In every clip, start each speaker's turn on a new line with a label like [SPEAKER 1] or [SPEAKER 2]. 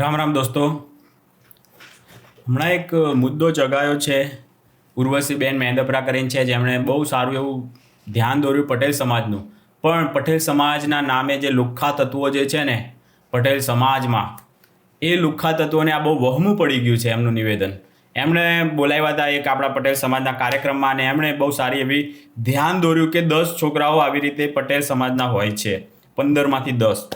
[SPEAKER 1] રામ રામ દોસ્તો. હમણાં એક મુદ્દો ચગાયો છે ઉર્વશીબેન મેંદપરા કરીને છે, જેમણે બહુ સારું એવું ધ્યાન દોર્યું પટેલ સમાજનું. પણ પટેલ સમાજના નામે જે લુખ્ખા તત્વો જે છે ને, પટેલ સમાજમાં, એ લુખ્ખા તત્વોને આ બહુ વહમું પડી ગયું છે એમનું નિવેદન. એમણે બોલાવ્યા હતા એક આપણા પટેલ સમાજના કાર્યક્રમમાં અને એમણે બહુ સારી એવી ધ્યાન દોર્યું કે દસ છોકરાઓ આવી રીતે પટેલ સમાજના હોય છે, પંદરમાંથી દસ.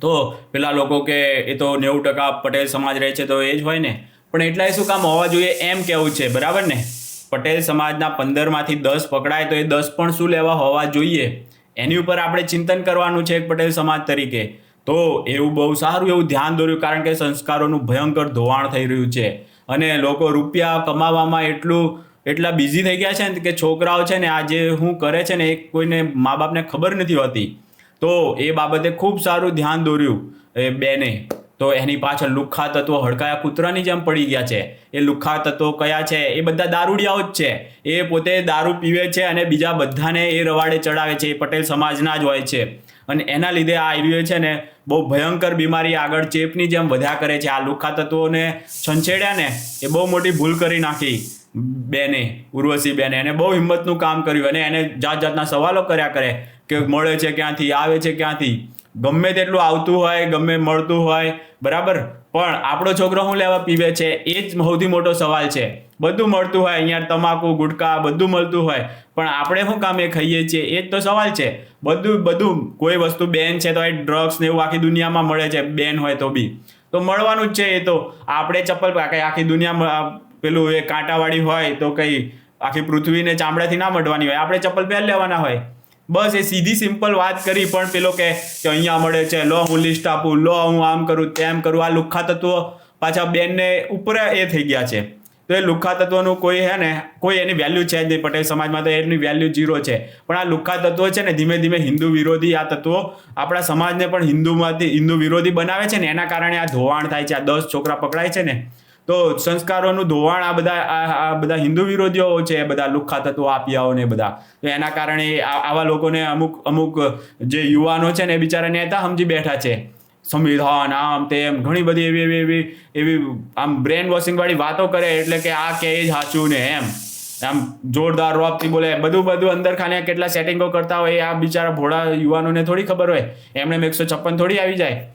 [SPEAKER 1] તો પેલા લોકો કે એ તો નેવું ટકા પટેલ સમાજ રહે છે તો એ જ હોય ને. પણ એટલાય શું કામ હોવા જોઈએ એમ કહેવું છે? બરાબર ને? પટેલ સમાજના પંદરમાંથી દસ પકડાય તો એ દસ પણ શું લેવા હોવા જોઈએ? એની ઉપર આપણે ચિંતન કરવાનું છે એક પટેલ સમાજ તરીકે. તો એવું બહુ સારું એવું ધ્યાન દોર્યું કારણ કે સંસ્કારોનું ભયંકર ધોવાણ થઈ રહ્યું છે. અને લોકો રૂપિયા કમાવામાં એટલું, એટલા બિઝી થઈ ગયા છે ને કે છોકરાઓ છે ને આ જે હું કરે છે ને એ કોઈને મા બાપને ખબર નથી હોતી. તો એ બાબતે ખૂબ સારું ધ્યાન દોર્યું એ બેને. તો એની પાછળ લુખ્ખા તત્વો હડકાયા કૂતરાની જેમ પડી ગયા છે. એ લુખ્ખા તત્વો કયા છે? એ બધા દારૂડિયાઓ જ છે. એ પોતે દારૂ પીવે છે અને બીજા બધાને એ રવાડે ચડાવે છે. એ પટેલ સમાજના જ હોય છે. અને એના લીધે આ આયુર્વેદ છે ને, બહુ ભયંકર બીમારી આગળ ચેપની જેમ વધ્યા કરે છે. આ લુખ્ખા તત્વોને છંછેડ્યા ને, એ બહુ મોટી ભૂલ કરી નાખી બેને, ઉર્વશી બેને. એને બહુ હિંમતનું કામ કર્યું અને એને જાત જાતના સવાલો કર્યા કરે. કે મળે છે ક્યાંથી, આવે છે ક્યાંથી. ગમે તેટલું આવતું હોય, ગમે મળતું હોય, બરાબર? પણ આપણો છોકરો શું લેવા પીવે છે? એ જ સૌથી મોટો સવાલ છે. બધું મળતું હોય, અહીંયા તમાકુ, ગુટકા, બધું મળતું હોય, પણ આપણે શું કામ એ ખાઈએ છીએ? એ જ તો સવાલ છે. બધું બધું, કોઈ વસ્તુ બેન છે તો એ ડ્રગ્સ ને એવું આખી દુનિયામાં મળે છે, બેન હોય તો બી. તો મળવાનું જ છે એ તો. આપણે ચપ્પલ આખી દુનિયામાં પેલું એ કાંટાવાળી હોય તો કંઈ આખી પૃથ્વીને ચામડાથી ના મળવાની હોય. આપણે ચપ્પલ પહેર લેવાના હોય. બસ એ સીધી સિમ્પલ વાત કરી, પણ પેલો કે અહીંયા મળે છે, લો હું લિસ્ટ આપું, લો હું આમ કરું, તેમ કરું. આ લુખ્ખા તત્વો પાછા બેનને ઉપર એ થઈ ગયા છે. તો એ લુખ્ખા તત્વોનું કોઈ હે ને, કોઈ એની વેલ્યુ છે નહીં. પટેલ સમાજમાં તો એની વેલ્યુ ઝીરો છે. પણ આ લુખ્ખા તત્વો છે ને, ધીમે ધીમે હિન્દુ વિરોધી આ તત્વો આપણા સમાજને પણ હિન્દુમાંથી, હિન્દુ વિરોધી બનાવે છે ને, એના કારણે આ ધોવાણ થાય છે, આ દસ છોકરા પકડાય છે ને. તો સંસ્કારોનું ધોવાણ આ બધા આ બધા હિન્દુ વિરોધીઓ છે બધા લુખ્ખા તત્વો આપિયાઓ ને બધા. તો એના કારણે આવા લોકોને અમુક અમુક જે યુવાનો છે ને એ બિચારા નેતા સમજી બેઠા છે. સંવિધાન, આમ તેમ, ઘણી બધી એવી એવી એવી એવી આમ બ્રેન વોશિંગ વાળી વાતો કરે એટલે કે આ કે જ સાચું ને એમ. આમ જોરદાર રોપથી બોલે, બધું બધું અંદર ખાને કેટલા સેટિંગો કરતા હોય આ બિચારા ભોળા યુવાનોને થોડી ખબર હોય. એમને એકસો છપ્પન થોડી આવી જાય.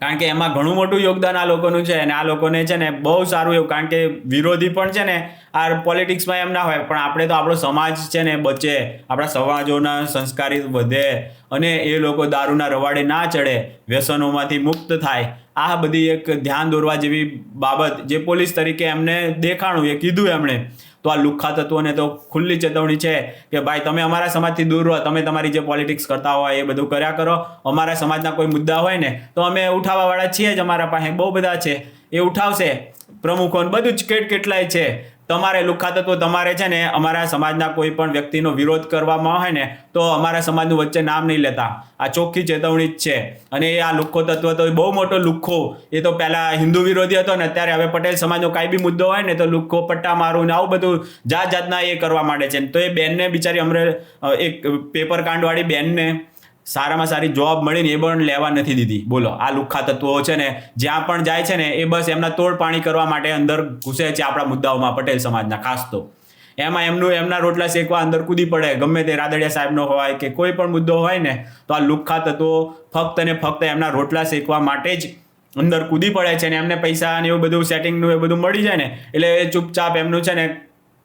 [SPEAKER 1] કારણ કે એમાં ઘણું મોટું યોગદાન આ લોકોનું છે અને આ લોકોને છે ને બહુ સારું એવું, કારણ કે વિરોધી પણ છે ને આ પોલિટિક્સમાં એમ ના હોય, પણ આપણે તો આપણો સમાજ છે ને બચે, આપણા સમાજોના સંસ્કારી વધે અને એ લોકો દારૂના રવાડે ના ચડે, વ્યસનોમાંથી મુક્ત થાય. આ બધી એક ધ્યાન દોરવા જેવી બાબત જે પોલીસ તરીકે એમને દેખાણું, એ કીધું એમણે. તો આ લુખ્ખા તત્વોને તો ખુલ્લી ચેતવણી છે કે ભાઈ, તમે અમારા સમાજથી દૂર રહો, તમે તમારી જે પોલિટિક્સ કરતા હોય એ બધું કર્યા કરો. અમારા સમાજના કોઈ મુદ્દા હોય ને, તો અમે ઉઠાવવાવાળા છીએ જ અમારા પાસે. બહુ બધા છે. એ ઉઠાવશે. પ્રમુખો બધું જ કેટ કેટલાય છે. તમારે લુખ્ખા તત્વો તમારે છે ને અમારા સમાજના કોઈ પણ વ્યક્તિનો વિરોધ કરવામાં હોય ને, તો અમારા સમાજનું વચ્ચે નામ નહીં લેતા. આ ચોખ્ખી ચેતવણી જ છે. અને એ આ લુખ્ખો તત્વ તો બહુ મોટો લુખ્ખો. એ તો પહેલા હિન્દુ વિરોધી હતો ને, અત્યારે હવે પટેલ સમાજનો કાંઈ બી મુદ્દો હોય ને, તો લુખ્ખો પટ્ટા મારું ને આવું બધું જાત જાતના એ કરવા માંડે છે. તો એ બેનને બિચારી અમરે એક પેપર કાંડવાળી બેનને સારામાં સારી જોબ મળીને એ પણ લેવા નથી દીધી. બોલો, આ લુખ્ખા તત્વો છે ને, જ્યાં પણ જાય છે ને, એ બસ એમના તોડ પાણી કરવા માટે અંદર ઘૂસે છે આપણા મુદ્દાઓમાં પટેલ સમાજના, ખાસ તો. એમાં એમનું, એમના રોટલા શેકવા અંદર કૂદી પડે, ગમે તે રાદડિયા સાહેબનો હોય કે કોઈ પણ મુદ્દો હોય ને, તો આ લુખ્ખા તત્વો ફક્ત ને ફક્ત એમના રોટલા શેકવા માટે જ અંદર કૂદી પડે છે ને, એમને પૈસા ને એવું બધું સેટિંગનું એ બધું મળી જાય ને, એટલે એ ચૂપચાપ એમનું છે ને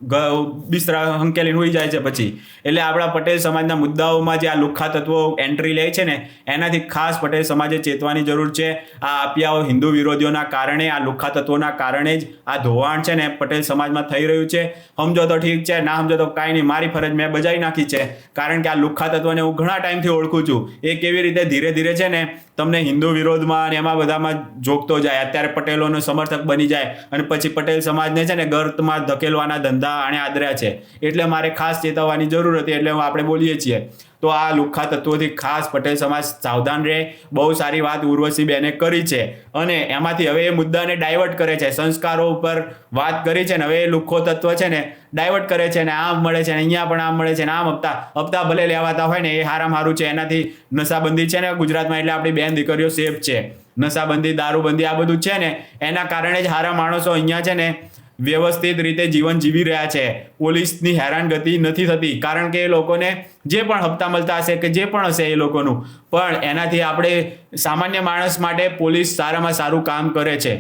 [SPEAKER 1] બિસ્તરા હંકેલીને હોઈ જાય છે પછી. એટલે આપણા પટેલ સમાજના મુદ્દાઓમાં જે આ લુખ્ખા તત્વો એન્ટ્રી લે છે ને, એનાથી ખાસ પટેલ સમાજે ચેતવાની જરૂર છે. આ આપિયાઓ હિન્દુ વિરોધીઓના કારણે, આ લુખ્ખા તત્વોના કારણે જ આ ધોવાણ છે ને પટેલ સમાજમાં થઈ રહ્યું છે. સમજો તો ઠીક છે, ના સમજો તો કાંઈ નહીં, મારી ફરજ મેં બજાવી નાખી છે. કારણ કે આ લુખ્ખા તત્વોને હું ઘણા ટાઈમથી ઓળખું છું. એ કેવી રીતે ધીરે ધીરે છે ને, તમને હિન્દુ વિરોધમાં અને એમાં બધામાં જોગતો જાય. અત્યારે પટેલોનો સમર્થક બની જાય અને પછી પટેલ સમાજને છે ને ગર્તમાં ધકેલવાના ધંધા આણે આદર્યા છે. એટલે મારે ખાસ ચેતવવાની જરૂર હતી, એટલે આપણે બોલીએ છીએ. તો આ લુખ્ખા તત્વોથી ખાસ પટેલ સમાજ સાવધાન રહે. બહુ સારી વાત ઉર્વશી બેને કરી છે. અને એમાંથી હવે એ મુદ્દાને ડાયવર્ટ કરે છે. સંસ્કારો ઉપર વાત કરી છે ને હવે એ લુખ્ખો તત્વ છે ને ડાયવર્ટ કરે છે ને આમ મળે છે ને અહીંયા પણ આમ મળે છે ને આમ હપ્તા હપ્તા ભલે લેવાતા હોય ને એ હારામ હારું છે. એનાથી નશાબંધી છે ને ગુજરાતમાં એટલે આપણી બેન દીકરીઓ સેફ છે. નશાબંધી, દારૂબંધી આ બધું છે ને એના કારણે જ હારા માણસો અહીંયા છે ને વ્યવસ્થિત રીતે જીવન જીવી રહ્યા છે. પોલીસની હેરાનગતિ નથી થતી, કારણ કે એ લોકોને જે પણ હપ્તા મળતા હશે કે જે પણ હશે એ લોકોનું. પણ એનાથી આપણે સામાન્ય માણસ માટે પોલીસ સારામાં સારું કામ કરે છે.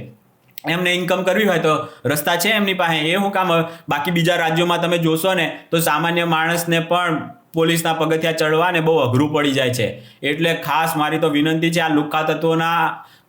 [SPEAKER 1] એમને ઇન્કમ કરવી હોય તો રસ્તા છે એમની પાસે. એ હું કામ, બાકી બીજા રાજ્યોમાં તમે જોશો ને, તો સામાન્ય માણસને પણ પોલીસના પગથિયા ચડવાને બહુ અઘરું પડી જાય છે. એટલે ખાસ મારી તો વિનંતી છે આ લુખ્ખા તત્વોના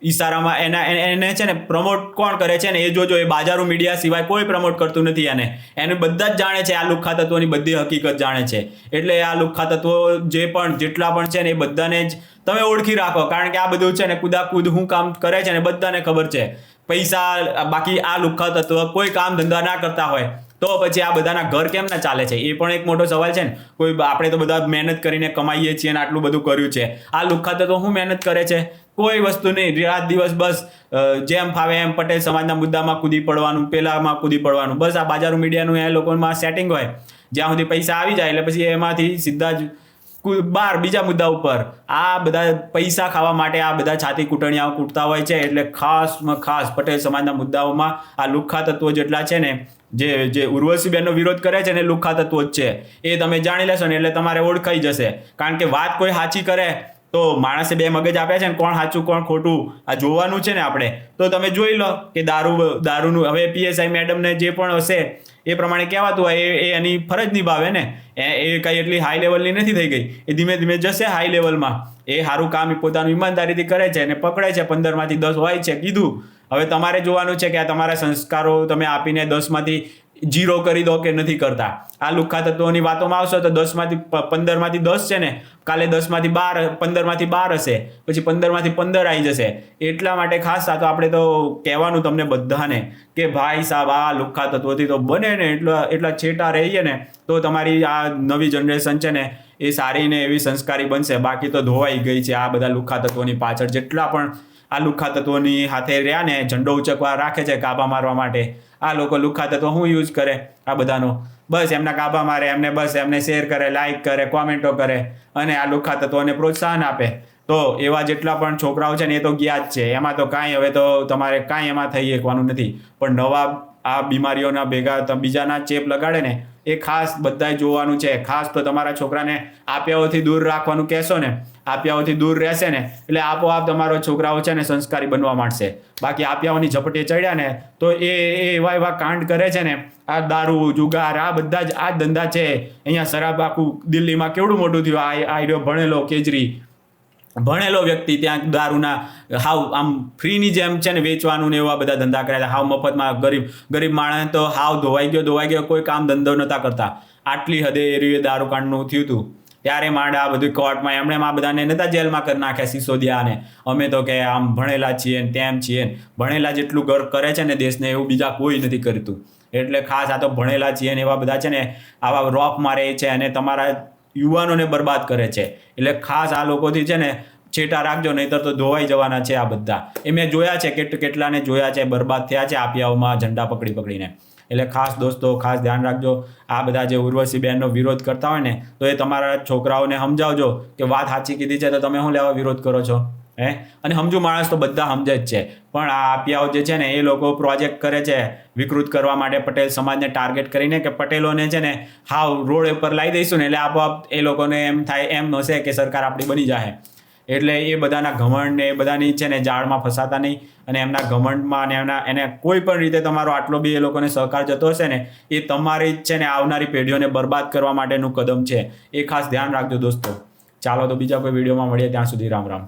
[SPEAKER 1] ઈશારામાં એને એને છે ને પ્રમોટ કોણ કરે છે ને એ જોજો, એ બાજારો મીડિયા સિવાય કોઈ પ્રમોટ કરતું નથી એને એને બધા જ જાણે છે આ લુખ્ખા તત્વોની બધી હકીકત જાણે છે. એટલે આ લુખ્ખા તત્વો જે પણ જેટલા પણ છે ને એ બધાને જ તમે ઓળખી રાખો, કારણ કે આ બધું છે ને કુદાકુદ હું કામ કરે છે ને બધાને ખબર છે. પૈસા, બાકી આ લુખ્ખા તત્વ કોઈ કામ ધંધા ના કરતા હોય. તો પછી આ બધાના ઘર કેમ ના ચાલે છે? એ પણ એક મોટો સવાલ છે ને. કોઈ આપણે તો બધા મહેનત કરીને કમાઈએ છીએ અને આટલું બધું કર્યું છે. આ લુખાતે તો શું મહેનત કરે છે? કોઈ વસ્તુ નહીં. રાત દિવસ બસ જેમ ફાવે એમ પટેલ સમાજના મુદ્દામાં કૂદી પડવાનું, પેલામાં કૂદી પડવાનું. બસ આ બાજારો મીડિયાનું એ લોકોમાં સેટિંગ હોય. જ્યાં સુધી પૈસા આવી જાય એટલે પછી એમાંથી સીધા જ બાર બીજા મુદ્દા ઉપર. આ બધા પૈસા ખાવા માટે આ બધા છાતી કૂટણીયાઓ કૂટતા હોય છે એટલે ખાસમાં ખાસ પટેલ સમાજના મુદ્દાઓમાં આ લુખ્ખા તત્વો જેટલા છે ને, જે જે ઉર્વશીબેનનો વિરોધ કરે છે ને લુખ્ખા તત્વો જ છે. એ તમે જાણી લેશો ને એટલે તમારે ઓળખાઈ જશે. કારણ કે વાત કોઈ સાચી કરે તો માણસે બે મગજ આપ્યા છે ને કોણ સાચું, કોણ ખોટું? આ જોવાનું છે ને આપણે. તો તમે જોઈ લો કે દારૂ, દારૂનું, હવે પીએસઆઈ મેડમને જે પણ હશે એ પ્રમાણે કહેવાતું હોય, એ એની ફરજ નિભાવે ને. એ એ કંઈ એટલી હાઈ લેવલની નથી થઈ ગઈ. એ ધીમે ધીમે જશે હાઈ લેવલમાં એ સારું કામ એ પોતાનું ઈમાનદારીથી કરે છે અને પકડે છે. પંદરમાંથી દસ હોય છે કીધું. હવે તમારે જોવાનું છે કે આ તમારા સંસ્કારો તમે આપીને દસમાંથી જીરો કરી દો કે નથી કરતા. આ લુખ્ખા તત્વોની વાતોમાં આવશો તો દસમાંથી પંદરમાંથી દસ છે ને, કાલે દસમાંથી બાર, પંદરમાંથી બાર હશે, પછી પંદરમાંથી પંદર આવી જશે. એટલા માટે ખાસ આ તો આપણે તો કહેવાનું તમને બધાને કે ભાઈ સાહેબ આ લુખ્ખા તત્વોથી તો બને ને, એટલા એટલા છેટા રહીએ ને, તો તમારી આ નવી જનરેશન છે ને, એ સારી ને એવી સંસ્કારી બનશે. બાકી તો ધોવાઈ ગઈ છે આ બધા લુખ્ખા તત્વોની પાછળ. જેટલા પણ આ લુખ્ખા તત્વોની હાથે રહ્યા ને ઝંડો ઉચકવા રાખે છે કાબા મારવા માટે. આ લોકો લુખ્ખા તત્વો શું યુઝ કરે? આ બધાનો. બસ એમના કાબા મારે, એમને બસ, એમને શેર કરે લાઈક કરે કોમેન્ટો કરે અને આ લુખ્ખા તત્વોને પ્રોત્સાહન આપે. તો એવા જેટલા પણ છોકરાઓ છે ને એ તો ગયા જ છે. એમાં તો કાંઈ હવે તો તમારે કાંઈ એમાં થઈ શકવાનું નથી. પણ નવા આ બીમારીઓના ભેગા બીજાના ચેપ લગાડે ને એ ખાસ બધાય જોવાનું છે. ખાસ તો તમારા છોકરાને આપ્યાઓથી દૂર રાખવાનું કહેશો ને આપ્યાઓથી દૂર રહેશે ને, એટલે આપોઆપ તમારો છોકરાઓ છે ને સંસ્કારી બનવા માંડશે. બાકી આપ્યાઓની ઝપટે ચડ્યા ને, તો એ એવા એવા કાંડ કરે છે ને, આ દારૂ, જુગાર, આ બધા જ, આ ધંધા છે. અહીંયા શરાબ આખું દિલ્હીમાં કેવડું મોટું થયું? આ આઈડિયો ભણેલો કેજરી. ભણેલો વ્યક્તિ ત્યાં દારૂના હાવ આમ ફ્રીની જેમ છે ને વેચવાનું ને એવા બધા ધંધા કર્યા હાવ મફતમાં ગરીબ ગરીબ માણસ તો હાવ ધોવાઈ ગયો ધોવાઈ ગયો, કોઈ કામ ધંધો નહોતા કરતા. આટલી હદે એ દારૂકાંડનું દારૂ કાંડનું થયું હતું ત્યારે માંડ આ બધું કોર્ટમાં એમણે આ બધાને નતા જેલમાં કરી નાખ્યા સિસોદિયાને. અમે તો કે આમ ભણેલા છીએ ને તેમ છીએ ને. ભણેલા જેટલું ગર્વ કરે છે ને દેશને એવું બીજા કોઈ નથી કરતું. એટલે ખાસ આ તો ભણેલા છીએ ને એવા બધા છે ને આવા રોફ મારે છે અને તમારા યુવાનોને બરબાદ કરે છે. એટલે ખાસ આ લોકોથી છે ને છેટા રાખજો, નહીતર તો ધોવાઈ જવાના છે આ બધા. એ મેં જોયા છે, કેટ, કેટલાને જોયા છે, બરબાદ થયા છે આપિયાઓમાં ઝંડા પકડી પકડીને એટલે ખાસ દોસ્તો, ખાસ ધ્યાન રાખજો. આ બધા જે ઉર્વશી બહેનનો વિરોધ કરતા હોય ને, તો એ તમારા છોકરાઓને સમજાવજો કે વાત સાચી કીધી છે તો તમે શું લેવા વિરોધ કરો છો? હે? અને સમજુ, માણસ તો બધા સમજે જ છે. પણ આ આપિયાઓ જે છે ને, એ લોકો પ્રોજેક્ટ કરે છે વિકૃત કરવા માટે પટેલ સમાજને ટાર્ગેટ કરીને કે પટેલોને છે ને, હાવ રોડ ઉપર લાવી દઈશું ને, એટલે આપોઆપ એ લોકોને એમ થાય, એમ હશે કે સરકાર આપણી બની જાય એટલે એ બધાના ઘમંડ ને એ બધાની છે ને જાળમાં ફસાતા નહીં. અને એમના ઘમંડમાં અને એમના એને કોઈ પણ રીતે તમારો આટલો બી એ લોકોને સહકાર જતો હશે ને, એ તમારી જ છે ને આવનારી પેઢીઓને બરબાદ કરવા માટેનું કદમ છે. એ ખાસ ધ્યાન રાખજો દોસ્તો. ચાલો તો બીજા કોઈ વિડીયોમાં મળીએ ત્યાં સુધી રામ રામ.